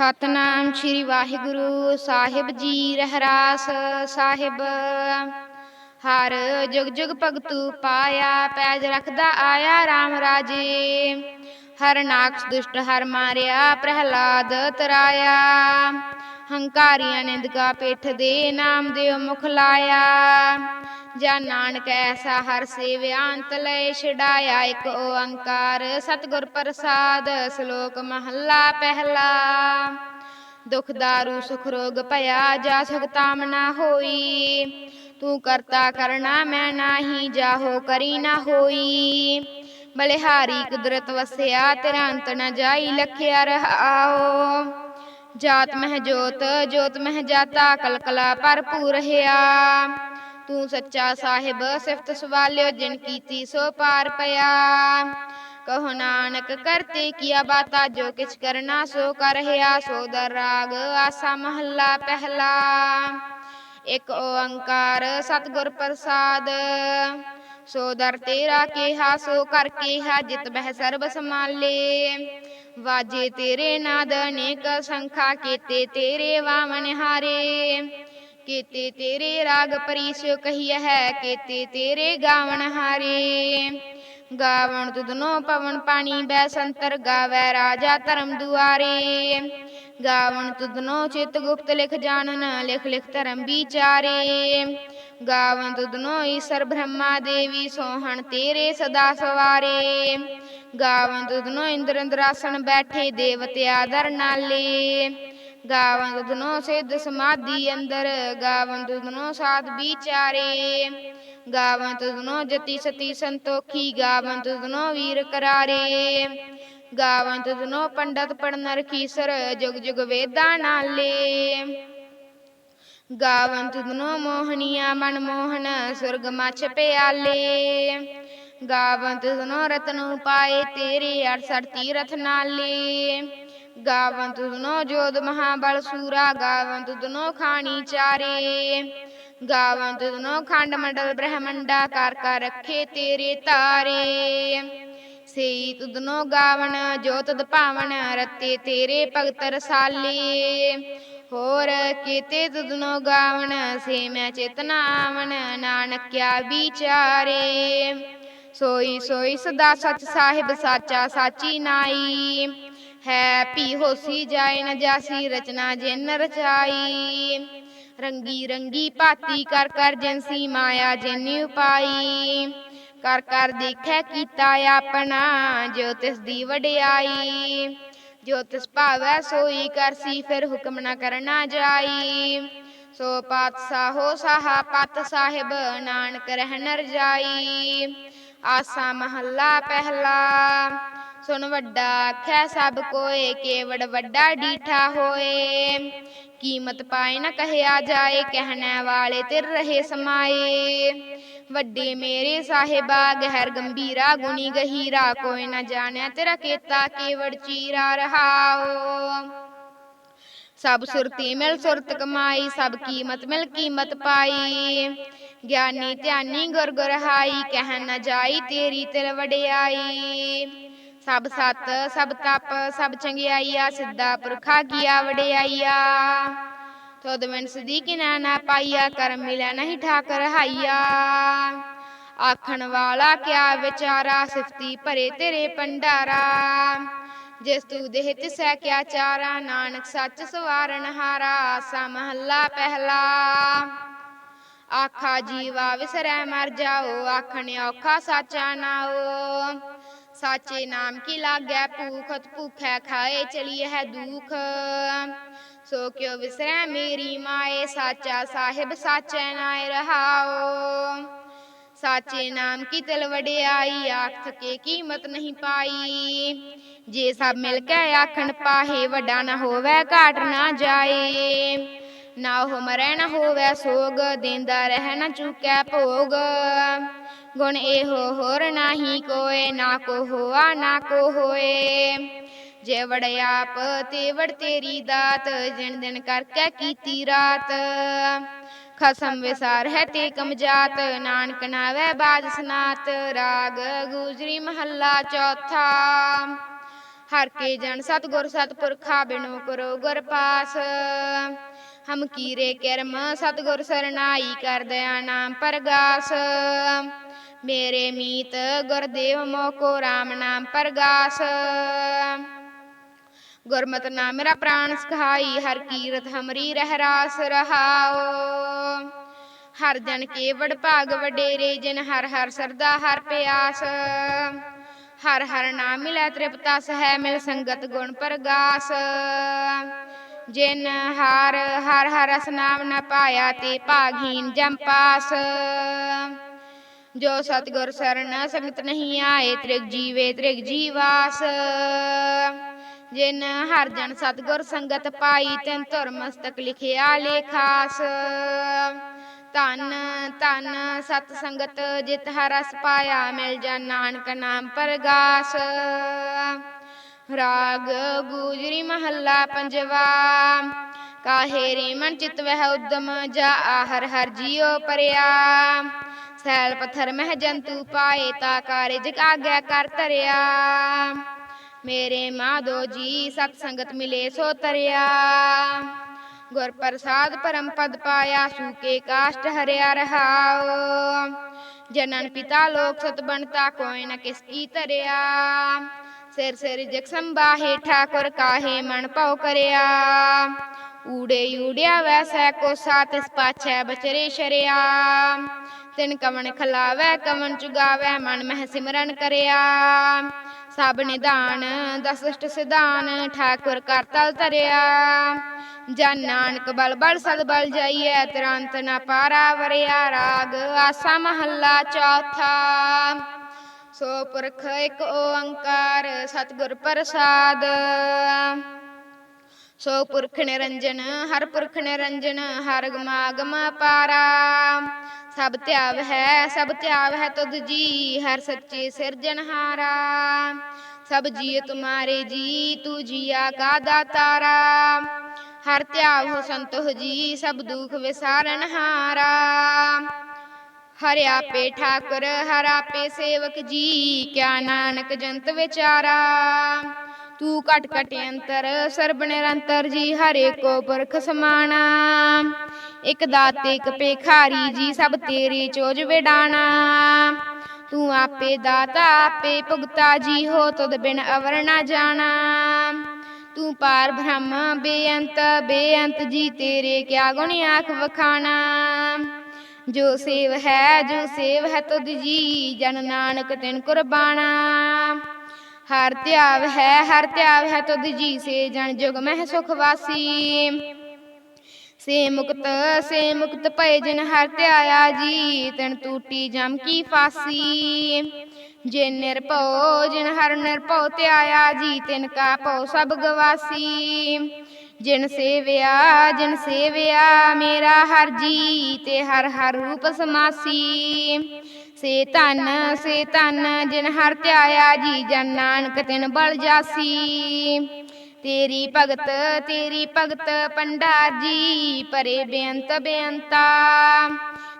ਸਤਨਾਮ ਸ੍ਰੀ ਵਾਹਿਗੁਰੂ, ਸਾਹਿਬ ਜੀ ਰਹਿਰਾਸ ਸਾਹਿਬ। ਹਰ ਜੁਗ ਜੁਗ ਭਗਤੂ ਪਾਇਆ, ਪੈਜ ਰੱਖਦਾ ਆਇਆ RAM ਰਾਜੇ। ਹਰ ਨਾਕਸ ਦੁਸ਼ਟ ਹਰ ਮਾਰਿਆ, ਪ੍ਰਹਿਲਾਦ ਤਰਾਇਆ। ਹੰਕਾਰੀਆਂ ਨਿੰਦਕਾ ਪਿੱਠ ਦੇ ਨਾਮ ਦਿਓ ਮੁਖ ਲਾਇਆ। ਜਾ ਨਾਨਕ ਐਸਾ ਹਰ ਸੇਵਿਆ ਅੰਤ ਲੈ ਛਡਾਇਆ। ਇੱਕ ਓੰਕਾਰ ਸਤਿਗੁਰ ਪ੍ਰਸਾਦ ਸ਼ਲੋਕ ਮਹੱਲਾ ਪਹਿਲਾ। ਦੁਖ ਦਾਰੂ ਸੁਖ ਰੋਗ ਭਇਆ ਜਾ ਸੁਖਤਾਮ ਨਾ ਹੋਈ। ਤੂੰ ਕਰਤਾ ਕਰਨਾ ਮੈਂ ਨਾਹੀ, ਜਾਹੋ ਕਰੀ ਨਾ ਹੋਈ। ਬਲਿਹਾਰੀ ਕੁਦਰਤ ਵਸਿਆ, ਤੇਰਾ ਅੰਤ ਨ ਜਾਈ, ਲਖਿਆ ਰਹਾਓ। ਜਾਤ ਮਹਿ ਜੋਤ ਜੋਤ ਮਹਿ ਜਾਤਾ, ਕਲਕਲਾ ਭਰਪੂਰ ਰਹਾ ਤੂੰ ਸੱਚਾ ਸਾਹਿਬ, ਸਿਫਤ ਸਵਾਲਿਓ, ਜਿਨ ਕੀਤੀ ਸੋ ਪਾਰ ਪਿਆ। ਕਹੋ ਨਾਨਕ, ਕਰਤੇ ਕੀਆ ਬਾਤਾ, ਜੋ ਕਿਛ ਕਰਨਾ ਸੋ ਕਰ ਹਿਆ। ਸੋ ਦਰ ਰਾਗ, ਆਸਾ ਮਹੱਲਾ ਪਹਿਲਾ। ਇਕ ਓੰਕਾਰ, ਸਤਿਗੁਰ ਪ੍ਰਸਾਦ। ਸੋ ਦਰ ਤੇਰਾ ਕਿਹਾ, ਸੋ ਕਰ ਕਿਹਾ, ਜਿਤ ਬਹਿ ਸਰਬ ਸਮਾਲੇ ਵਾਜੇ ਤੇਰੇ ਨਾਦ ਅਨੇਕ ਸੰਖਾ, ਕੀਤੇ ਤੇਰੇ ਵਾਮਨ ਹਾਰੇ। ਕੀਤੇ ਤੇਰੇ ਰਾਗ ਪਰੀਸਿਓ ਕਹੀਐ ਹੈ, ਕੀਤੇ ਤੇਰੇ ਗਾਵਣ ਹਾਰੇ। ਗਾਵਣ ਤੁਧਨੋ ਪਵਨ ਪਾਣੀ ਬੈ ਸੰਤਰ ਗਾਵੈ ਰਾਜਾ ਧਰਮ ਦੁਆਰੇ। ਗਾਵਣ ਤੁਧਨੋ ਚਿਤ ਗੁਪਤ ਲਿਖ ਜਾਣਨ, ਲਿਖ ਲਿਖ ਧਰਮ ਵਿਚਾਰੇ। ਗਾਵਨ ਤੁਧਨੋ ਈਸ਼ਰ ਬ੍ਰਹਮਾ ਦੇਵੀ, ਸੋਹਣ ਤੇਰੇ ਸਦਾ ਸਵਾਰੇ। ਗਾਵਨ ਤੁਧਨੋ ਇੰਦਰ ਇੰਦਰਾਸਣ ਬੈਠੇ, ਦੇਵਤੇ ਆਦਰ ਨਾਲੇ। ਗਾਵਨ ਤੁਧਨੋ ਸਿੱਧ ਸਮਾਧੀ ਅੰਦਰ ਗਾਵਨ ਤੁਧਨੋ ਸਾਧ ਵਿਚਾਰੇ। ਗਾਵੰਤ ਤੁਧਨੋ ਜਤੀ ਸਤੀ ਸੰਤੋਖੀ, ਗਾਵੰਤ ਤੁਧਨੋ ਵੀਰ ਕਰਾਰੇ। ਗਾਵੰਤ ਤੁਧਨੋ ਪੰਡਤ ਪੜਨ ਰਖੀਸਰ ਜੁਗ ਜੁਗ ਵੇਦਾਂ ਨਾਲੇ। ਗਾਵੰਤ ਤੁਧਨੋ ਮੋਹਨੀਆ ਮਨ ਮੋਹਨ, ਸੁਰਗ ਮਛ ਪਿਆਲੇ। ਗਾਵੰਤ ਤੁਧਨੋ ਰਤਨ ਉਪਾਏ ਤੇਰੇ 68 ਤੀਰਥ ਨਾਲੇ। ਗਾਵਨ ਤੁਧਨੋ ਜੋਧ ਮਹਾਬਲ ਸੂਰਾ ਗਾਵਨ ਤੁਧਨੋ ਖਾਣੀ ਚਾਰੇ। ਗਾਵਨ ਤੁਧਨੋ ਖੰਡ ਮੰਡਲ ਬ੍ਰਹਮੰਡਾ, ਕਰ ਕਰ ਰੱਖੇ ਤੇਰੇ ਤਾਰੇ। ਸਈ ਤੁਧਨੋ ਗਾਵਣ, ਜੋ ਤਦ ਭਾਵਨ ਰਤੇ ਤੇਰੇ ਭਗਤ ਰਸਾਲੇ। ਹੋਰ ਕੀਤੇ ਤੁਦਨੋ ਗਾਵਣ, ਸੇ ਮੈਂ ਚੇਤਨਾ ਆਵਨ ਨਾਨਕਿਆ ਵਿਚਾਰੇ। ਸੋਈ ਸੋਈ ਸਦਾ ਸੱਚ ਸਾਹਿਬ, ਸਾਚਾ ਸਾਚੀ ਨਾਈ। ਹੈ ਪੀ ਹੋਸੀ ਜਾਏ ਨ ਜਾਸੀ, ਰਚਨਾ ਜਿਨ ਰਚਾਈ। ਰੰਗੀ ਰੰਗੀ ਭਾਤੀ ਕਰ ਕਰ ਜਨਸੀ ਮਾਇਆ ਜਿਨ ਉਪਾਈ। ਕਰ ਕਰ ਦੇਖੈ ਕੀਤਾ ਆਪਣਾ, ਜੋ ਤਿਸ ਦੀ ਵਡਿਆਈ। ਜੋ ਤਿਸ ਭਾਵੈ ਸੋਈ ਕਰਸੀ ਫਿਰ ਹੁਕਮ ਨ ਕਰਨਾ ਜਾਈ। ਸੋ ਪਾਤਸ਼ਾਹੋ ਸਾਹਾ ਪਤ ਸਾਹਿਬ, ਨਾਨਕ ਰਹਿ ਨ ਰਜਾਈ ਆਸਾ ਮਹੱਲਾ ਪਹਿਲਾ ਸੁਣ ਵੱਡਾ ਆਖੈ, ਸਭ ਕੋਏ ਕੇਵੜ ਵੱਡਾ ਡੀਠਾ ਹੋਏ। ਕੀਮਤ ਪਾਏ ਨਾ ਕਹਿਆ ਜਾਏ, ਕਹਿਣੇ ਵਾਲੇ ਤਿਰ ਰਹੇ ਸਮਾਏ। ਵੱਡੇ ਮੇਰੇ ਸਾਹਿਬਾ, ਗਹਿਰ ਗੰਭੀਰਾ, ਗੁਣੀ ਗਹੀਰਾ, ਕੋਈ ਨਾ ਜਾਣਿਆ ਤੇਰਾ ਕੀਤਾ ਕੇਵੜ ਚੀਰਾ ਰਹਾਓ ਸਭ ਸੁਰਤੀ ਮਿਲ ਸੁਰਤ ਕਮਾਈ, ਸਭ ਕੀਮਤ ਮਿਲ ਕੀਮਤ ਪਾਈ। ਗਿਆਨੀ ਧਿਆਨੀ ਗੁਰ ਗੁਰ ਹਾਈ, ਕਹਿ ਨ ਜਾਈ ਤੇਰੀ ਤਿਲ ਵਡਿਆਈ। ਸਭ ਸਤ, ਸਭ ਤਪ, ਸਭ ਚੰਗਿਆਈਆ, ਸਿੱਧਾ ਪੁਰਖਾ ਕੀਆ ਵਡਿਆਈਆ। ਤੋਦ ਮਨ ਸਦੀਕੀ ਨਾ ਨਾ ਪਾਈਆ, ਕਰਮ ਮਿਲਿਆ ਨਹੀਂ ਠਾਕਰ ਹਾਈਆ। ਆਖਣ ਵਾਲਾ ਕਿਆ ਵਿਚਾਰਾ, ਸਿਫਤੀ ਭਰੇ ਤੇਰੇ ਪੰਡਾਰਾ ਜਿਸ ਤੂੰ ਦੇਹ ਤਿਸੈ ਕਿਆ ਚਾਰਾ, ਨਾਨਕ ਸੱਚ ਸਵਾਰਨ ਹਾਰਾ, ਆਸਾ ਮਹੱਲਾ ਪਹਿਲਾ। ਆਖਾ ਜੀਵਾ ਵਿਸਰੈ ਮਰ ਜਾਓ, ਆਖਣ ਔਖਾ ਸਾਚਾ ਨਾਓ। ਸਾਚੇ ਨਾਮ ਕੀ ਲਾਗੈ? ਭੂਖਤ ਭੂਖੈ ਖਾਏ ਚਲੀਏ ਹੈ ਦੁਖ। ਸੋ ਕਿਉ ਵਿਸਰੈ ਮੇਰੀ ਮਾਏ? ਸਾਚਾ ਸਾਹਿਬ ਸਾਚੈ ਨਾਇ ਰਹਾਓ ਸਾਚੇ ਨਾਮ ਕੀ ਤਿਲ ਵਡਿਆਈ? ਆਖ ਥਕੇ ਕੀਮਤ ਨਹੀਂ ਪਾਈ। ਜੇ ਸਭ ਮਿਲ ਕੇ ਆਖਣ ਪਾਹੇ, ਵੱਡਾ ਨਾ ਹੋਵੇ, ਘਾਟ ਨਾ ਜਾਏ। ਨਾ ਉਹ ਮਰੈ, ਨਾ ਹੋਵੇ ਸੋਗ, ਦਿੰਦਾ ਰਹਿ ਨਾ ਚੁੱਕੈ ਭੋਗ। ਗੁਣ ਇਹੋ ਹੋਰ ਨਾਹੀ ਕੋਏ, ਨਾ ਕੋ ਹੋਆ, ਨਾ ਕੋ ਹੋਏ। ਜੇ ਵੜ ਤੇ ਵੜ ਤੇਰੀ ਦਾਤ, ਜਿਣ ਦਿਨ ਕਰਕੇ ਕੀਤੀ ਰਾਤ। ਖਸਮ ਵਿਸਾਰ ਹੈ ਤੇ ਕਮਜਾਤ, ਨਾਨਕ ਨਾਵੇ ਬਾਜ ਸਨਾਤ। ਰਾਗ ਗੁਜਰੀ ਮਹੱਲਾ ਚੌਥਾ। ਹਰ ਕੇ ਜਨ ਸਤਗੁਰ ਸਤਪੁਰਖਾ ਬਿਨੋ ਕਰੋ ਗੁਰ ਪਾਸ। ਹਮ ਕੀਰੇ ਕਰਮ ਸਤਗੁਰ ਸਰਨਾਈ ਕਰ ਦਇਆ ਨਾਮ ਪਰਗਾਸ। ਮੇਰੇ ਮੀਤ ਗੁਰਦੇਵ ਮੋਕੋ RAM ਨਾਮ ਪ੍ਰਗਾਸ। ਗੁਰਮਤਿ ਨਾਮ ਮੇਰਾ ਪ੍ਰਾਣ ਸਖਾਈ, ਹਰ ਕੀਰਤ ਹਮਰੀ ਰਹਿ ਰਾਸ ਰਹਾਓ ਹਰ ਜਨ ਕੇ ਵਡ ਭਾਗ ਵਡੇਰੇ, ਜਿਨ ਹਰ ਹਰ ਸਰਦਾ ਹਰ ਪਿਆਸ। ਹਰ ਹਰ ਨਾਮ ਮਿਲੈ ਤ੍ਰਿਪਤਾ ਸਹਿ, ਮਿਲ ਸੰਗਤ ਗੁਣ ਪ੍ਰਗਾਸ। ਜਿਨ ਹਰ ਹਰ ਹਰ ਰਸ ਨਾਮ ਨ ਪਾਇਆ, ਤੇ ਭਾਗਹੀਨ ਜਮ ਪਾਸ। ਜੋ ਸਤਿਗੁਰ ਸਰਣ ਸੰਗਤ ਨਹੀਂ ਆਏ, ਤ੍ਰਿਗ ਜੀਵੇ ਤ੍ਰਿਗ ਜੀਵਾਸ। ਜਿਨ ਹਰ ਜਨ ਸਤਿਗੁਰ ਸੰਗਤ ਪਾਈ, ਤਿਨ ਧੁਰ ਮਸਤਕ ਲਿਖਿਆ ਲੇਖਾਸ। ਧੰਨ ਧੰਨ ਸਤ ਸੰਗਤ ਜਿਤ ਹਰਸ ਪਾਇਆ, ਮਿਲ ਜਾ ਨਾਨਕ ਨਾਮ ਪਰਗਾਸ। ਰਾਗ ਗੂਜਰੀ ਮਹੱਲਾ ਪੰਜਵਾ, ਕਾਹੇ ਰੇ ਮਨ ਚਿਤ ਵਹਿ ਉਦਮ, ਜਾ ਆਹਰ ਹਰ ਜੀਉ ਪਰਿਆ। ਸੈਲ ਪੱਥਰ ਮਹਿ ਜੰਤੂ ਪਾਏ ਤਾ ਕਾਰਜ ਆਗਿਆ ਕਰ ਧਰਿਆ। ਮੇਰੇ ਮਾਧੋ ਜੀ ਸਤ ਸੰਗਤ ਮਿਲੇ ਸੋ ਤਰਿਆ। ਗੁਰ ਪ੍ਰਸਾਦ ਪਰਮ ਪਦ ਪਾਇਆ ਸੂਕੇ ਕਾਸ਼ਟ ਹਰਿਆ ਰਹਾਉ। ਜਨਨ ਪਿਤਾ ਲੋਕ ਸਤ ਬਣਤਾ, ਕੋਈ ਨ ਕਿਸ ਕੀ ਤਰਿਆ ਸਿਰ ਸਿਰ ਜਗ ਸੰਬਾਹੇ ਠਾਕੁਰ ਕਾਹੇ ਮਨ ਭਉ ਕਰਿਆ। ਊੜੇ ਊੜਿਆ ਵੈਸੈ ਕੋ ਸਾਤ ਇਸ ਬਚਰੇ ਸ਼ਰਿਆ। ਤਿਨ ਕਵਣ ਖਲਾਵੈ, ਕਵਣ ਚੁਗਾਵੈ, ਮਨ ਮਹਿ ਸਿਮਰਨ ਕਰਿਆ। ਸਭ ਨਿਧਾਨ ਦਸਸ਼ਟ ਸਿਧਾਨ, ਠਾਕੁਰ ਕਰ ਤਲ ਧਰਿਆ। ਜਨ ਨਾਨਕ ਬਲ ਬਲ ਸਦ ਬਲ ਜਾਈਐ, ਤੁਰੰਤ ਨਾ ਪਾਰਾ ਵਰਿਆ ਰਾਗ, ਆਸਾ ਮਹੱਲਾ ਚੌਥਾ। ਸੋ ਪੁਰਖ ਇੱਕ ਓੰਕਾਰ, ਸਤਿਗੁਰ ਪ੍ਰਸਾਦ। ਸੋ ਪੁਰਖ ਨਿਰੰਜਨ, ਹਰ ਪੁਰਖ ਨਿਰੰਜਨ, ਹਰ ਗਮਾਗਮ ਪਾਰਾ। ਸਭ ਧਿਆਵ ਹੈ, ਸਭ ਧਿਆਵ ਹੈ ਤੁਧ ਜੀ, ਹਰ ਸੱਚੇ ਸਿਰਜਨਹਾਰਾ ਸਭ ਜੀਏ ਤੁਮਾਰੇ ਜੀ, ਤੂ ਜੀਆ ਕਾ ਦਾਤਾਰਾ। ਹਰ ਧਿਆਵ ਹੋ ਸੰਤੋਖ ਜੀ, ਸਭ ਦੁਖ ਵਿਸਾਰਨ ਹਾਰਾ। ਹਰਿ ਆਪੇ ਠਾਕੁਰ, ਹਰ ਆਪੇ ਸੇਵਕ ਜੀ, ਕਿਆ ਨਾਨਕ ਜੰਤ ਵਿਚਾਰਾ। ਤੂੰ ਕਟ ਕਟ ਅੰਤਰ ਸਰਬ ਨਿਰੰਤਰ ਜੀ, ਹਰੇ ਕੋ ਪੁਰਖ ਸਮਾਣਾ। ਇਕ ਦਾਤੇ, ਇਕ ਪੇਖਾਰੀ ਜੀ, ਸਭ ਤੇਰੇ ਚੋਜ ਵਿਡਾਣਾ। ਤੂੰ ਆਪੇ ਦਾਤਾ, ਆਪੇ ਭੁਗਤਾ ਜੀ, ਹੋ ਤਦ ਬਿਨ ਅਵਰ ਨਾ ਜਾਣਾ। ਤੂੰ ਪਾਰ ਬ੍ਰਹਮ, ਬੇਅੰਤ ਬੇਅੰਤ ਜੀ, ਤੇਰੇ ਕਿਆ ਗੁਣ ਆਖ ਵਖਾਣਾ। ਜੋ ਸੇਵ ਹੈ, ਜੋ ਸੇਵ ਹੈ ਤੁਧ ਜੀ, ਜਨ ਨਾਨਕ ਤਿਨ ਕੁਰਬਾਨਾ ਹਰ ਧਿਆਵ ਹੈ, ਹਰ ਧਿਆਵ ਹੈ ਤੁਧ ਜੀ ਸੇ ਜਨ ਜੁਗ ਮਹਿ ਸੁਖ ਵਾਸੀ। ਸੇ ਮੁਕਤ ਸੇ ਮੁਕਤ ਭਏ ਜਿਨ ਹਰ ਧਿਆਇਆ ਜੀ ਤਨ ਟੂਟੀ ਜਮ ਕੀ ਫਾਸੀ। ਜੇ ਨਿਰਭਉ, ਜਿਨ ਹਰ ਨਿਰਭਉ ਧਿਆਇਆ ਜੀ ਤਿਨ ਕਾ ਭਉ ਸਭ ਗਵਾਸੀ। ਜਿਨ ਸੇਵਿਆ ਜਿਨ ਸੇਵਿਆ ਮੇਰਾ ਹਰ ਜੀ ਤੇ ਹਰ ਹਰ ਰੂਪ ਸਮਾਸੀ। ਸੇ ਧਨ ਸੇ ਧਨ, ਜਿਨ ਹਰ ਧਿਆਇਆ ਜੀ ਜਨ ਨਾਨਕ ਤਿਨ ਬਲ ਜਾਸੀ। ਤੇਰੀ ਭਗਤ ਤੇਰੀ ਭਗਤ ਪੰਡਾਰ ਜੀ, ਪਰੇ ਬੇਅੰਤ ਬੇਅੰਤਾ।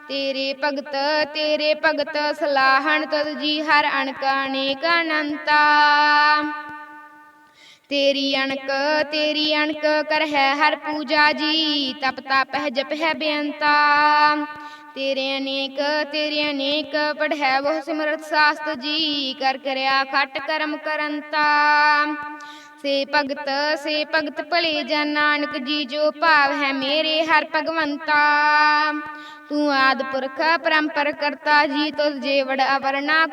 ਤੇਰੇ ਭਗਤ ਤੇਰੇ ਭਗਤ ਸਲਾਹਣ ਤਦ ਜੀ ਹਰ ਅਣਕ ਅਨੇਕ ਅਨੰਤਾ। ਤੇਰੀ ਅਣਕ ਤੇਰੀ ਅਣਕ ਕਰ ਹੈ ਹਰ ਪੂਜਾ ਜੀ, ਤਪ ਤਪ ਹੈ ਜਪ ਹੈ ਬੇਅੰਤਾ। ਤੇਰੇ ਅਨੇਕ ਤੇਰੇ ਅਨੇਕ ਪੜ੍ਹੈ, ਬਹੁ ਸਿਮਰਤ ਸਾਸਤ ਜੀ, ਕਰ ਕਰਿਆ ਖਟ ਕਰਮ ਕਰੰਤਾ। ਸੇ ਭਗਤ ਸੇ ਭਗਤ ਭਲੇ ਜਨ ਨਾਨਕ ਜੀ, ਜੋ ਭਾਵ ਹੈ ਮੇਰੇ ਹਰ ਭਗਵੰਤਾ। ਤੂੰ ਆਦ ਪੁਰਖ, ਪਰੰਪਰ ਕਰਤਾ ਜੀ, ਤੁਧ ਜੇ ਵਡ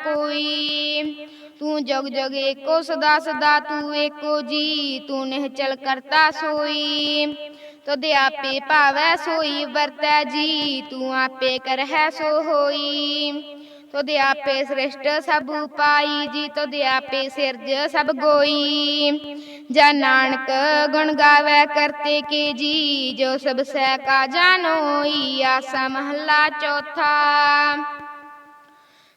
ਕੋਈ। ਤੂੰ ਜਗ ਜਗ ਏਕੋ ਸਦਾ ਸਦਾ ਤੂੰ ਏਕੋ ਜੀ, ਤੂੰ ਨਿਹਚਲ ਕਰਤਾ ਸੋਈ। ਤੁਧ ਆਪੇ ਭਾਵੈ ਸੋਈ, ਵਰਤੈ ਜੀ, ਤੂੰ ਆਪੇ ਕਰਹਿ ਸੋ ਹੋਈ ਤੁਧ ਆਪੇ ਸ੍ਰਿਸ਼ਟ ਸਭ ਉਪਾਈ, ਜੀ ਤੁਧ ਆਪੇ ਸਿਰਜ ਸਭ ਗੋਈ। ਜਾ ਨਾਨਕ ਗੁਣ ਗਾਵੇ ਕਰਤੇ ਕੇ ਜੀ, ਜੋ ਸਭ ਸਹਿ ਕਾ ਜਾਨੋਈ ਆਸਾ ਮਹੱਲਾ ਚੌਥਾ।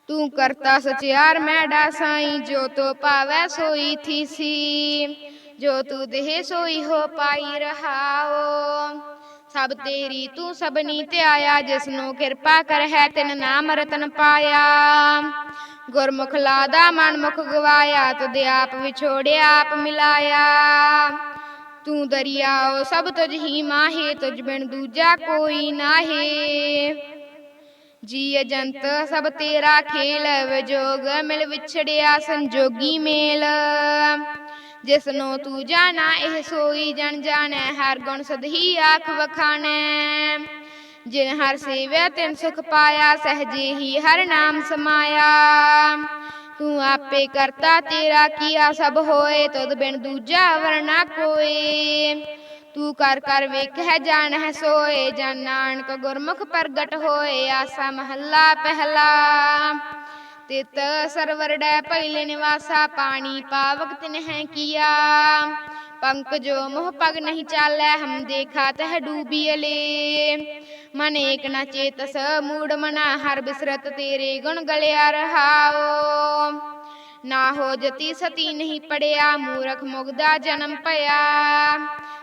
ਤੂੰ ਕਰਤਾ ਸਚਿਆਰ ਮੈਡਾ ਸਾਈ ਜੋ ਤੋ ਪਾਵੈ ਸੋਈ ਥੀਸੀ। ਜੋ ਤੂੰ ਦੇਹ ਸੋਈ ਹੋ ਪਾਈ ਰਹਾਓ। ਸਭ ਤੇਰੀ ਤੂੰ ਸਭਨੀ ਧਿਆਇਆ, ਜਿਸਨੂੰ ਕਿਰਪਾ ਕਰ ਹੈ ਤਿਨ ਨਾਮ ਰਤਨ ਪਾਇਆ। ਗੁਰਮੁਖ ਲਾਦਾ ਮਨ ਮੁਖ ਗਵਾਇਆ, ਤੁਧ ਆਪ ਵਿਛੋੜਿਆ ਆਪ ਮਿਲਾਇਆ। ਤੂੰ ਦਰਿਆਓ, ਸਭ ਤੁਝ ਹੀ ਮਾਹੇ, ਤੁਝ ਬਿਨ ਦੂਜਾ ਕੋਈ ਨਾਹੀ। ਜੀ ਅਜੰਤ ਸਭ ਤੇਰਾ ਖੇਲ, ਵਿਜੋਗ ਮਿਲ ਵਿਛੜਿਆ ਸੰਜੋਗੀ ਮੇਲ। ਜਿਸ ਨੂੰ ਤੂੰ ਜਾਣਾ, ਇਹ ਸੋਈ ਜਨ ਜਾਣੈ, ਹਰ ਗੁਣ ਸਦਹੀ ਆਖ ਵਖਾਣੈ। ਜਿਨ ਹਰ ਸੇਵਿਆ ਤਿਨ ਸੁਖ ਪਾਇਆ, ਸਹਜੇ ਹੀ ਹਰ ਨਾਮ ਸਮਾਇਆ। ਤੂੰ ਆਪੇ ਕਰਤਾ, ਤੇਰਾ ਕੀਆ ਸਭ ਹੋਏ ਤਦ ਬਿਨ ਦੂਜਾ ਵਰਨਾ ਕੋਏ। ਤੂੰ ਕਰ ਕਰ ਵੇਖੈ ਜਾਣ ਹੈ ਸੋਏ, ਜਨ ਨਾਨਕ ਗੁਰਮੁਖ ਪ੍ਰਗਟ ਹੋਏ, ਆਸਾ ਮਹੱਲਾ ਪਹਿਲਾ। ਤਿਤ ਸਰਵਰ ਡੈ ਪਹਿਲੇ ਨਿਵਾਸਾ, ਪਾਣੀ ਪਾਵਕ ਤਿਨ ਹੈ ਕੀਆ। ਪੰਕ ਜੋ ਮੋਹ ਪਗ ਨਹੀਂ ਚਾਲੈ, ਹਮ ਦੇਖਾ ਤਹ ਡੂਬੀਲੇ ਮਨ ਏਕ ਨ ਚੇਤਸ, ਮੂੜ ਮਨਾ ਹਰ ਬਿਸਰਤ ਤੇਰੇ ਗੁਣ ਗਲਿਆ ਰਹਾਓ ਨਾ ਹੋ ਜਤੀ ਸਤੀ ਨਹੀਂ ਪੜਿਆ, ਮੂਰਖ ਮੁਗਦਾ ਜਨਮ ਭਇਆ।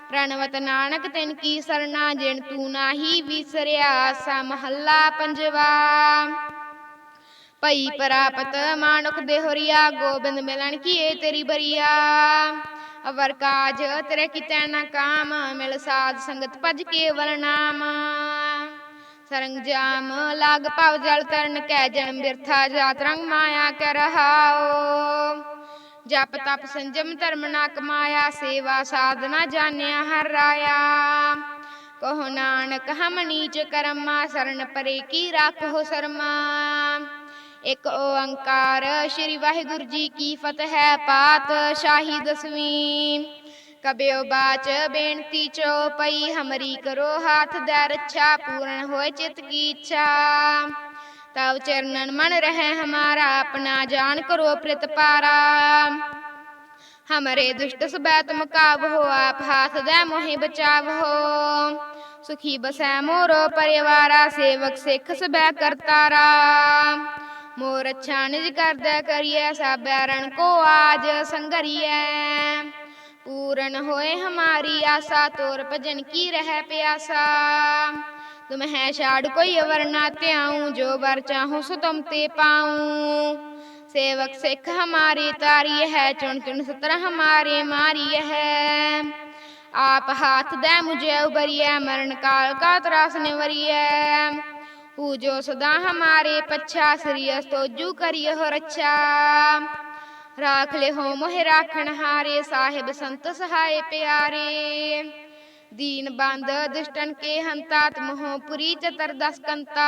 ਪ੍ਰਣਵਤ ਨਾਨਕ ਤਿਨ ਕੀ ਸਰਣਾ ਜਿਨ ਤੂੰ ਨਾਹੀ ਵਿਸਰਿਆ, ਸਾ ਮਹੱਲਾ ਪੰਜਵਾ। ਭਈ ਪ੍ਰਾਪਤ ਮਾਨੁਖ ਦੇਹੁਰੀਆ, ਗੋਬਿੰਦ ਮਿਲਣ ਕੀਏ ਤੇਰੀ ਬਰੀਆ। ਅਵਰ ਕਾਜ ਤੇਰੇ ਕਿਤੈ ਨਾ ਕਾਮ, ਮਿਲ ਸਾਧ ਸੰਗਤ ਭਜ ਕੇਵਲ ਨਾਮ। ਸਰੰਜਾਮ ਲਾਗ ਭਵ ਜਲ ਤਰਨ, ਕੈ ਜਨਮ ਬਿਰਥਾ ਜਾਤ ਰੰਗ ਮਾਇਆ ਕਰ ਰਹਾਓ ਜਪ ਤਪ ਸੰਜਮ ਧਰਮ ਨਾ ਕਮਾਇਆ, ਸੇਵਾ ਸਾਧਨਾ ਜਾਣਿਆ ਹਰ ਰਾਇਆ ਕਹੋ ਨਾਨਕ ਹਮ ਨੀਚ ਕਰਮਾ, ਸਰਨ ਪਰੇ ਕੀ ਰਾਖੋ ਸਰਮਾ। ਇੱਕ ਓੰਕਾਰ, ਸ੍ਰੀ ਵਾਹਿਗੁਰੂ ਜੀ ਕੀ ਫਤਿਹ ਹੈ ਪਾਤ ਸ਼ਾਹੀ ਦਸਵੀਂ। ਕਬਿਓ ਬਾਚ ਬੇਨਤੀ ਚੋ ਪਈ ਹਮਰੀ ਕਰੋ ਹਾਥ ਦਾ ਰੱਛਾ, ਪੂਰਨ ਹੋਏ ਚਿਤ ਕੀ ਇੱਛਾ। ਤਵ ਚਰਨਨ ਮਨ ਰਹਿ ਹਮਾਰਾ, ਆਪਣਾ ਜਾਨ ਕਰੋ ਪ੍ਰਤਪਾਰਾ ਹਮਰੇ ਦੁਸ਼ਟ ਸਬੈ ਤੁਮ ਕਾਬਹੋ ਆਪ ਹਾਥ ਦੇ ਮੋਹਿ ਬਚਾਵ ਹੋ। ਸੁਖੀ ਬਸੈ ਮੋਰੋ ਪਰਿਵਾਰਾ, ਸੇਵਕ ਸਿੱਖ ਸਬੈ ਕਰਤਾਰਾ। ਮੋਰ ਅੱਛਾ ਨਿਜ ਕਰਦਾ ਕਰੀਐ ਸਾਬੈਰਣ ਕੋ ਆਜ ਸੰਗਰੀਐ। ਪੂਰਨ ਹੋਏ ਹਮਾਰੀ ਆਸਾ, ਤੋਰ ਭਜਨ ਕੀ ਰਹਿ ਪਿਆਸਾ। ਤੁਮ ਹੈ ਛਾੜ ਕੋਈ ਅਵਰ ਨਾ ਧਿਆਉ, ਜੋ ਵਰ ਚਾਹੂ ਸੋ ਤੁਮ ਤੇ ਪਾਉ। ਸੇਵਕ ਸਿੱਖ ਹਮਾਰੀ ਤਾਰੀ ਹੈ, ਚੁਣ ਚੁਣ ਸਤਰ ਹਮਾਰੇ ਮਾਰੀ ਹੈ। ਆਪ ਹਾਥ ਦੇ ਮੁਝੇ ਉਬਰੀਐ ਮਰਨ ਕਾਲ ਕਾ ਤਰਾਸ ਨਿਵਰੀਐ। पूजो सदा हमारे पच्छा श्री अस्तोजू करिय हो रक्षा राख ले हो मोहे राखण हारे, साहेब संत सहाय प्यारे। दीन बाँध दुष्टन के हंता तुम पुरी चतर दस कंता।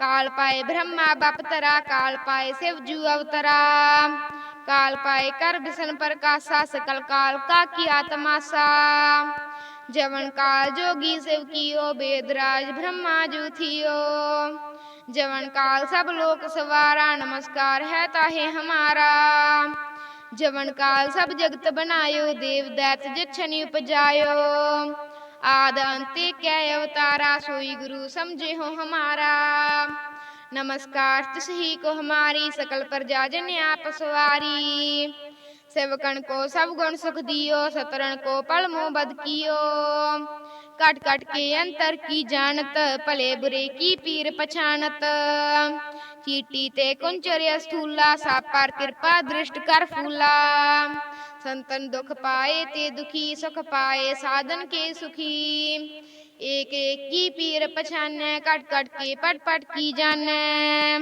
काल पाए ब्रह्मा बापतरा काल पाए शिवजू अवतरा। काल पाए कर बिसन पर सकल काल का किया तमाशा। जवन काल जोगी शिव कियो बेदराज ब्रह्मा जू थियो जवन काल सब लोक सवारा नमस्कार है ताहे हमारा जवन काल सब जगत बनायो देव दैत जछनि उपजायो आद अंते कै अवतारा सोई गुरु समझे हो हमारा नमस्कार तिस ही को हमारी सकल प्रजा जन आप सवारी ਸੇਵਕਣ ਕੋ ਸਭ ਗੁਣ ਸੁਖ ਦਿਓ, ਸਤਰਣ ਕੋ ਪਲ ਮੋ ਬਦ ਕੀਓ। ਕਟ ਕਟ ਕੇ ਅੰਤਰ ਕੀ ਜਾਣਤ, ਭਲੇ ਬੁਰੇ ਕੀ ਪੀਰ ਪਛਾਣਤ। ਚੀਟੀ ਤੇ ਕੁੰਚਰਿਆ ਸਥੂਲਾ, ਸਾਪਰ ਕਿਰਪਾ ਦ੍ਰਿਸ਼ਟ ਕਰ ਫੂਲਾ। ਸੰਤਨ ਦੁਖ ਪਾਏ ਤੇ ਦੁਖੀ, ਸੁਖ ਪਾਏ ਸਾਧਨ ਕੇ ਸੁਖੀ। ਏਕ ਏਕ ਕੀ ਪੀਰ ਪਛਾਨੈ ਕਟ ਕਟ ਕੇ ਪਟ ਪਟ ਕੀ ਜਾਣੈ।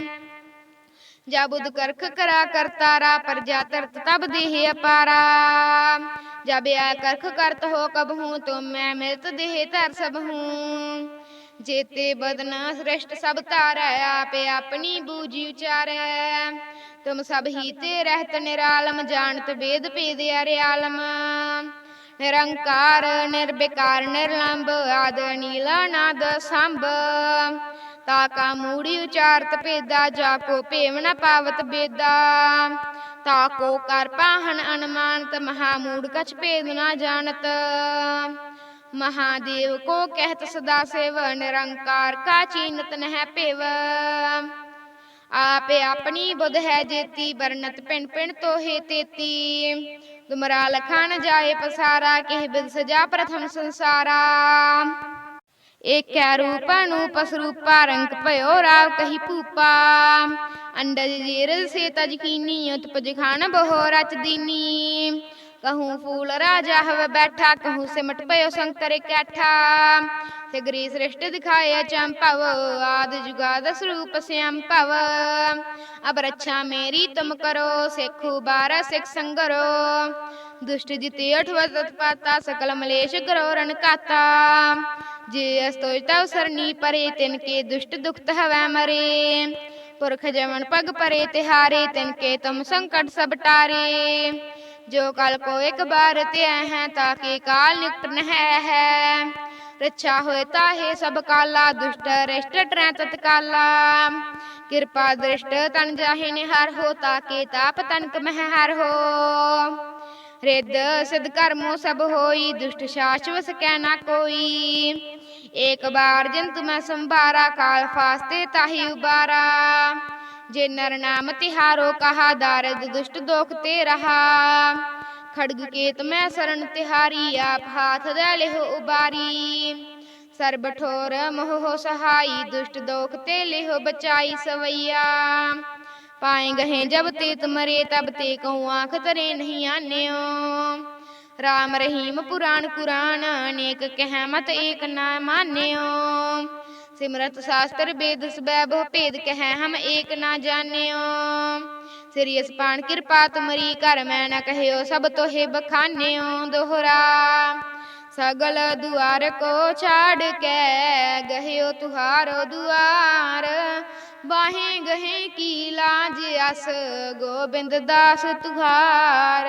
ਜਾ ਬੁੱਧ ਕਰਖ ਕਰਾ ਕਰਤਾਰਾ ਪ੍ਰਜਾ ਤਰਤ ਤਬ ਦੇਹ ਅਪਾਰਾ। ਜਬ ਆ ਕਰਖ ਕਰਤ ਹੋ ਕਬਹੂ ਤੁਮ ਮੈਂ ਮਿਲਤ ਦੇਹ ਧਰ ਸਭ ਹੂੰ। ਜੇਤੇ ਬਦਨ ਸ੍ਰਿਸ਼ਟ ਸਭ ਧਾਰੈ, ਆਪੇ ਆਪਣੀ ਬੂਜੀ ਉਚਾਰੈ। ਤੁਮ ਸਭ ਹੀ ਤੇ ਰਹਿਤ ਨਿਰਾਲਮ, ਜਾਣਤ ਵੇਦ ਭੇਦ ਅਰਿਆਲਮ। ਨਿਰੰਕਾਰ ਨਿਰਬਿਕਾਰ ਨਿਰਲੰਬ, ਆਦ ਨੀਲਾ ਨਾਦ ਸੰਭ। ਤਾ ਕਾ ਮੂੜੀ ਉਚਾਰਤ ਭੇਦਾ, ਜਾ ਕੋ ਭੇਵ ਨ ਪਾਵਤ ਬੇਦਾ। ਤਾ ਕੋ ਕਰ ਪਾਹਨ ਅਨਮਾਨਤ, ਮਹਾ ਮੂੜ ਕਛ ਭੇਦ ਨ ਜਾਣਤ। ਮਹਾਦੇਵ ਕੋ ਕਹਿਤ ਸਦਾ ਸੇਵ ਨਿਰੰਕਾਰ ਕਾ ਚੀਨਤ ਨਹਿ ਭੇਵ। ਆਪੇ ਆਪਣੀ ਬੁਧ ਹੈ ਜੇਤੀ ਵਰਨਤ ਪਿੰਡ ਪਿੰਡ ਤੋਹੇ ਤੇਤੀ। ਤੁਮਰਾ ਲਖਣ ਜਾਏ ਪਸਾਰਾ, ਕਿਹ ਬਿਨ ਸਜਾ ਪ੍ਰਥਮ ਸੰਸਾਰਾ। ਏਕੈ ਰੂਪ ਅਨੂਪ ਸਰੂਪਾ ਰੰਗ ਭਇਓ ਰਾਵ ਕਹੀ ਭੂਪਾ। ਅੰਡਜ ਜੀਰ ਸੇ ਤਜ ਕੀਨੀ ਉਤਪਜ ਖਾਨ ਬਹੁ ਰਚ ਦੀਨੀ। ਕਹੂੰ ਫੂਲ ਰਾਜਾ ਹਵ ਬੈਠਾ, ਕਹੂੰ ਸਿਮਟ ਪਇਓ ਸੰਕਰ ਕੈਠਾ। ਸਿਗਰੀ ਸ੍ਰਿਸ਼ਟ ਦਿਖਾਏ ਚੰਪਵ ਆਦ ਜੁਗਾਦ ਸਰੂਪ ਸਿਆਮ ਭਵ। ਅਬ ਰੱਛਾ ਮੇਰੀ ਤੁਮ ਕਰੋ, ਸੇਖੂ ਬਾਰਾ ਸਿਖ ਸੰਗਰੋ। ਦੁਸ਼ਟ ਜਿਤੇ ਅਠਵ ਤਤਪਾਤਾ, ਸਕਲ ਮਲੇਸ਼ ਕਰੋ ਰਣ ਕਾਤਾ। ਜੇ ਅਸਤੋਜ ਤਵ ਸਰਨੀ ਪਰੇ ਤਿਨ ਕੇ ਦੁਸ਼ਟ ਦੁਖਤ ਹਵੈ ਮਰੇ ਪੁਰਖ ਜਮਨ ਪਗ ਪਰੇ ਤਿਹਾਰੇ ਤਿਨ ਕੇ ਤੁਮ ਸੰਕਟ ਸਭ ਟਾਰੇ ਜੋ ਕਲ ਕੋ ਇੱਕ ਬਾਰ ਤੇ ਹੈ ਤਾਕੇ ਕਾਲ ਨਿਕਟ ਨਹਿ ਹੈ ਰੱਛਾ ਹੋਏ ਤਾਹੇ ਸਭ ਕਾਲਾ ਦੁਸ਼ਟ ਰਿਸ਼ਟ ਟਰੈ ਤਤਕਾਲਾ ਕਿਰਪਾ ਦ੍ਰਿਸ਼ਟ ਤਨ ਜਾਹੇ ਨਿਹਾਰ ਹੋ ਤਾਕੇ ਤਾਪ ਤਨਕ ਮਹਿ ਹਰ ਹੋ ਰਿੱਧ ਸਿਧ ਕਰਮੋ ਸਭ ਹੋਈ ਦੁਸ਼ਟ ਸ਼ਾਸ਼ਵ ਸਕੈ ਨਾ ਕੋਈ ਏਕ ਬਾਰ ਜੰਤ ਮੈਂ ਸੰਭਾਰਾ, ਕਾਲ ਫਾਸਤੇ ਤਾਹੀ ਉਬਾਰਾ। ਜੇ ਨਰ ਨਾਮ ਤਿਹਾਰੋ, ਕਹਾ ਦਾਰਦ ਦੁਸ਼ਟ ਦੋਖ ਤੇ ਰਹਾ। ਖੜਗ ਕੇਤ ਮੈਂ ਸਰਣ ਤਿਹਾਰੀ, ਆਪ ਹਾਥ ਦੇ ਲਿਹੁ ਉਬਾਰੀ। ਸਰਬ ਠੋਰ ਮੋਹ ਹੋ ਸਹਾਈ, ਦੁਸ਼ਟ ਦੋਖ ਤੇ ਲਿਹੁ ਬਚਾਈ ਸਵਈਆ। ਪਾਏ ਗਹੇ ਜਬ ਤੇ ਤੁਮਰੇ ਤਬ ਤੇ ਕਉ ਆਖ ਤਰੇ ਨਹੀਂ ਆਨਿਓ। ਰਾਮ ਰਹੀਮ ਪੁਰਾਣ ਕੁਰਾਨ ਅਨੇਕ ਕਹਿ ਮਤ ਏਕ ਨਾ ਮਾਨਿਓ। ਸਿਮਰਤ ਸ਼ਾਸਤਰ ਵੇਦ ਸਬੈ ਬਹੁ ਭੇਦ ਕਹਿ ਹਮ ਏਕ ਨਾ ਜਾਣਿਓ। ਸ੍ਰੀ ਅਸਪਾਨ ਕਿਰਪਾ ਤੁਮਰੀ ਕਰ ਮੈਂ ਨਾ ਕਹਿਓ, ਸਭ ਤੋਹਿ ਬਖਾਨਿਓ ਦੋਹਰਾ। ਸਗਲ ਦੁਆਰ ਕੋ ਛਾੜ ਕੇ ਗਹਿਓ ਤੁਹਾਰੋ ਦੁਆਰ। ਬਾਹੇ ਗਹੇ ਕੀ ਲਾਜ ਅਸ, ਗੋਬਿੰਦ ਦਾਸ ਤੁਹਾਰ।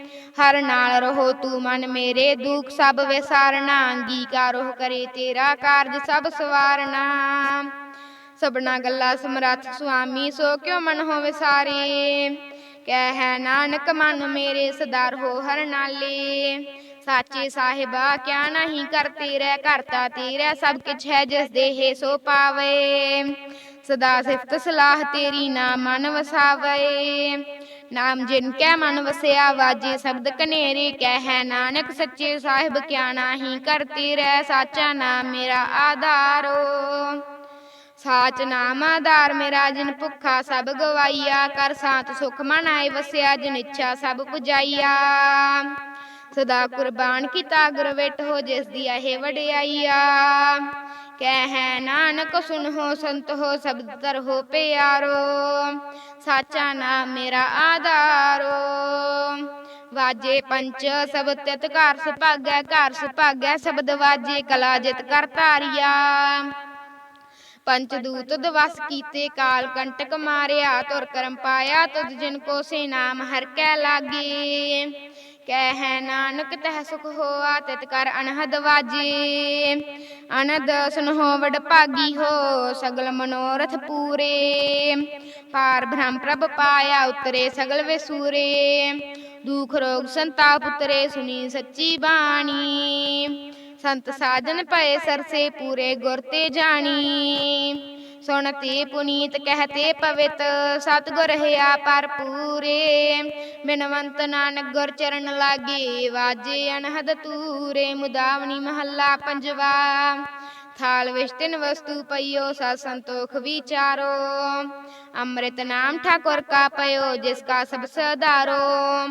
ਹਰ ਨਾਲ ਰਹੋ ਤੂੰ ਮਨ ਮੇਰੇ, ਦੁੱਖ ਸਭ ਵਿਸਾਰਨਾ, ਅੰਗੀਕਾਰੋ ਕਰੇ ਤੇਰਾ ਕਾਰਜ ਸਭ ਸਵਾਰਨਾ। ਸਭਨਾ ਗੱਲਾਂ ਸਮਰੱਥ ਸੁਆਮੀ, ਸੋ ਕਿਉ ਮਨ ਹੋ ਵਿਸਾਰੇ? ਕਹਿ ਨਾਨਕ, ਮਨ ਮੇਰੇ ਸਦਾਰ ਹੋ ਹਰ ਨਾਲੇ। ਸਾਚੇ ਸਾਹਿਬਾ, ਕਿਆ ਨਹੀਂ ਕਰਤੇ ਰਹਿ ਕਰਤਾ ਤੇਰਾ, ਸਭ ਕਿਛ ਹੈ ਜਿਸ ਦੇਹ ਸੋ ਪਾਵੇ। ਸਦਾ ਸਿਫਤ ਸਲਾਹ ਤੇਰੀ ਨਾ ਮਨ ਵਸਾਵੇ। ਨਾਮ ਜਿਨ ਕੈ ਮਨ ਵਸਿਆ, ਵਾਜੇ ਸ਼ਬਦ ਕਨੇਰੇ ਕਹਿ, ਨਾਨਕ ਸੱਚੇ ਸਾਹਿਬ ਕਿਆ ਨਾਹੀ ਕਰਤੀ ਰਹਿ, ਸਾਚਾ ਨਾਮ ਮੇਰਾ ਆਧਾਰੋ ਸਾਚ ਨਾਮ ਆਧਾਰ ਮੇਰਾ, ਜਿਨ ਭੁੱਖਾ ਸਭ ਗਵਾਈਆ, ਕਰ ਸਾਤ ਸੁਖ ਮਨ ਆਏ ਵਸਿਆ, ਜਿਨ ਇੱਛਾ ਸਭ ਪੁਜਾਈਆ। ਸਦਾ ਕੁਰਬਾਨ ਕੀਤਾ ਗੁਰ ਵੇਟ ਹੋ ਜਿਸ ਦੀ ਇਹ ਵਡਿਆਈਆ। ਕਹਿ ਨਾਨਕ ਸੁਨ ਹੋ ਸੰਤ ਹੋ ਸਬਦ ਤਰ ਹੋ ਪਿਆਰੋ, ਸਾਚਾ ਨਾਮ ਮੇਰਾ ਆਧਾਰੋ। ਵਾਜੇ ਪੰਚ ਸਬਦ ਤਿਤ ਘਰ ਸੁਭਾਗੈ ਘਰ ਸੁਭਾਗੈ, ਸ਼ਬਦ ਵਾਜੇ, ਕਲਾ ਜਿਤ ਕਰ ਧਾਰਿਆ। ਪੰਚ ਦੂਤ ਦਵਸ ਕੀਤੇ, ਕਾਲ ਕੰਟਕ ਮਾਰਿਆ ਤੁਰ ਕਰਮ ਪਾਇਆ, ਤੁਧ ਜਿਨ ਕੋ ਸੇ ਨਾਮ ਹਰ ਕੈ ਲਾਗੇ। ਕਹਿ ਨਾਨਕ ਤਹਿ ਸੁਖ ਹੋਆ ਤਿਤ ਕਰ ਅਨਹਦ ਵਾਜੇ। ਅਨਦ ਸੁਨ ਹੋ ਵਡ ਭਾਗੀ ਹੋ, ਸਗਲ ਮਨੋਰਥ ਪੂਰੇ। ਪਾਰ ਬ੍ਰਹਮ ਪ੍ਰਭ ਪਾਇਆ ਉਤਰੇ ਸਗਲ ਵਿਸੂਰੇ। ਦੁਖ ਰੋਗ ਸੰਤਾਪ ਉਤਰੇ ਸੁਣੀ ਸੱਚੀ ਬਾਣੀ। ਸੰਤ ਸਾਜਨ ਪਏ ਸਰਸੇ ਪੂਰੇ ਗੁਰ ਤੇ ਜਾਣੀ। ਸੁਣਤੀ ਪੁਨੀਤ ਕਹਤੇ ਪਵਿਤ, ਸਤਗੁਰ ਹਿਆ ਪਰ ਪੂਰੇ ਬਿਨਵੰਤ ਨਾਨਕ ਗੁਰ ਚਰਨ ਲਾਗੇ, ਵਾਜੇ ਅਨਹਦ ਤੂਰੇ ਮੁਦਾਵਣੀ ਮਹੱਲਾ ਪੰਜਵਾ। ਥਾਲ ਵਿੱਚ ਵਸਤੂ ਪਈਓ ਸਾ ਸੰਤੋਖ ਵਿਚਾਰੋ। ਅੰਮ੍ਰਿਤ ਨਾਮ ਠਾਕੁਰ ਕਾ ਪਇਓ ਜਿਸ ਕਾ ਸਭ ਸਦਾਰੋ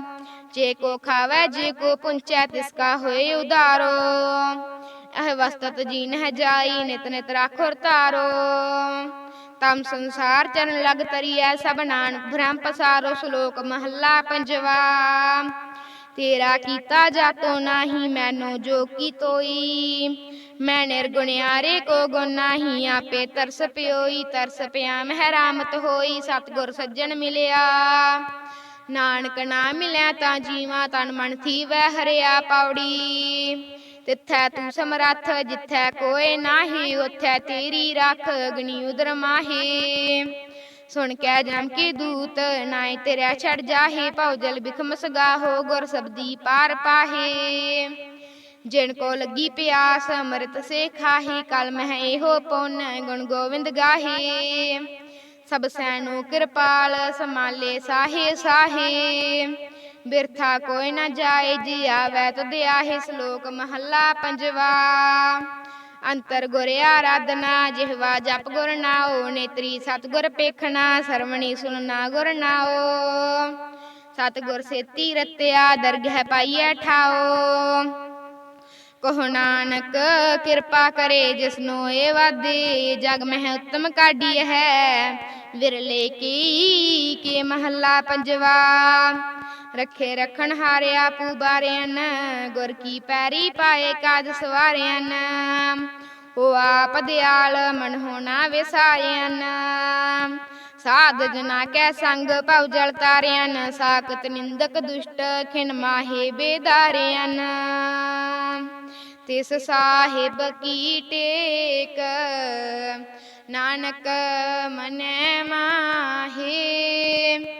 ਜੇ ਕੋ ਖਾਵੇ, ਜੇ ਕੋ ਪੁੰਚੈ, ਤਿਸ ਕਾ ਹੋਏ ਉਦਾਰੋ ਇਹ ਵਸਤਤ ਜੀਨ ਹੈ ਜਾਈ, ਨਿਤ ਨਿਤ ਰਾਖੁਰ ਤਾਰੋ ਤਮ ਸੰਸਾਰ ਚਰਨ ਲਗ ਤਰੀਐ, ਸਭ ਨਾਨਕ ਭ੍ਰਮ ਪਸਾਰੋ, ਸ਼ਲੋਕ ਮਹੱਲਾ ਪੰਜਵਾ। ਤੇਰਾ ਕੀਤਾ ਜਾਤੋ ਨਾਹੀ, ਮੈਨੋ ਜੋ ਕੀ ਤੋਈ। ਮੈਂ ਨਿਰਗੁਣਿਆਰੇ ਕੋ ਗੁਣ ਨਾਹੀ, ਆਪੇ ਤਰਸ ਪਿਓਈ, ਤਰਸ ਪਿਆ ਮਹਿ ਰਾਮਤ ਹੋਈ, ਸਤਿਗੁਰ ਸੱਜਣ ਮਿਲਿਆ। ਨਾਨਕ ਨਾ ਮਿਲਿਆ ਤਾਂ ਜੀਵਾ ਤਨ ਮਨ ਥੀ ਵੈ ਹਰਿਆ ਪਾਉੜੀ ਤਿੱਥੈ ਤੂੰ ਸਮਰੱਥ, ਜਿੱਥੈ ਕੋਏ ਨਾਹੀ, ਉਥੈ ਤੇਰੀ ਰੱਖ ਗਣੀ ਉਦਰ ਮਾਹੀ। ਸੁਣ ਕੇ ਜਨਮ ਕੀ ਦੂਤ ਨਾਏ ਤੇਰਾ ਛੜ ਜਾਹੀ, ਭਉ ਜਲ ਬਿਖਮ ਸਗਾਹੋ, ਗੁਰ ਸਬਦੀ ਪਾਰ ਪਾਹੀ। ਜਿਨ ਕੋ ਲੱਗੀ ਪਿਆਸ, ਅੰਮ੍ਰਿਤ ਸੇ ਖਾਹੀ, ਕਲ ਮਹਿ ਇਹੋ ਪੁੰਨ, ਗੁਣ ਗੋਵਿੰਦ ਗਾਹੀ। ਸਭ ਸੈਨੂ ਕਿਰਪਾਲ ਸਮਾਲੇ ਸਾਹੇ ਸਾਹੇ। ਬਿਰਥਾ ਕੋਈ ਨਾ ਜਾਏ, ਜੀ ਆਵੈ ਤੁਧ ਆਹੇ ਸ਼ਲੋਕ ਮਹੱਲਾ ਪੰਜਵਾ। ਅੰਤਰ ਗੁਰ ਆਰਾਧਨਾ, ਜਿਹਵਾ ਜਪ ਗੁਰ ਨਾਉ, ਨੇਤਰੀ ਸਤਗੁਰ ਪੇਖਣਾ, ਸਰਵਣੀ ਸੁਨਣਾ ਗੁਰ ਨਾਉ। ਸਤਗੁਰ ਸੇਤੀ ਰਤਿਆ, ਦਰਗਹਿ ਪਾਈਐ ਠਾਓ ਕਹੋ ਨਾਨਕ, ਕਿਰਪਾ ਕਰੇ ਜਿਸਨੋ ਏ ਵਾਦੇ ਜਗ ਮਹਿ ਉਤਮ ਕਾਢੀ ਹੈ। ਵਿਰਲੇ ਕੀ, ਕੇ ਮਹੱਲਾ ਪੰਜਵਾ। ਰੱਖੇ ਰਖਣ ਹਾਰਿਆ ਪੂਬਾਰਿਆਨ, ਗੁਰ ਕੀ ਪੈਰੀ ਪਾਏ ਕਾਜ ਸਵਾਰਿਆਨ। ਉਹ ਆਪ ਦਿਆਲ ਮਨ ਹੋਣਾ ਵਿਸਾਰਿਆਨ। ਸਾਧ ਜਨਾ ਕੈ ਸੰਗ ਭਉ ਜਲ ਤਾਰਿਆਨ, ਸਾਖਤ ਨਿੰਦਕ ਦੁਸ਼ਟ ਖਿਨ ਮਾਹੇ ਬੇਦਾਰਿਆਨ। ਤਿਸ ਸਾਹਿਬ ਕੀ ਟੇਕ, ਨਾਨਕ ਮਨੈ ਮਾਹੇ।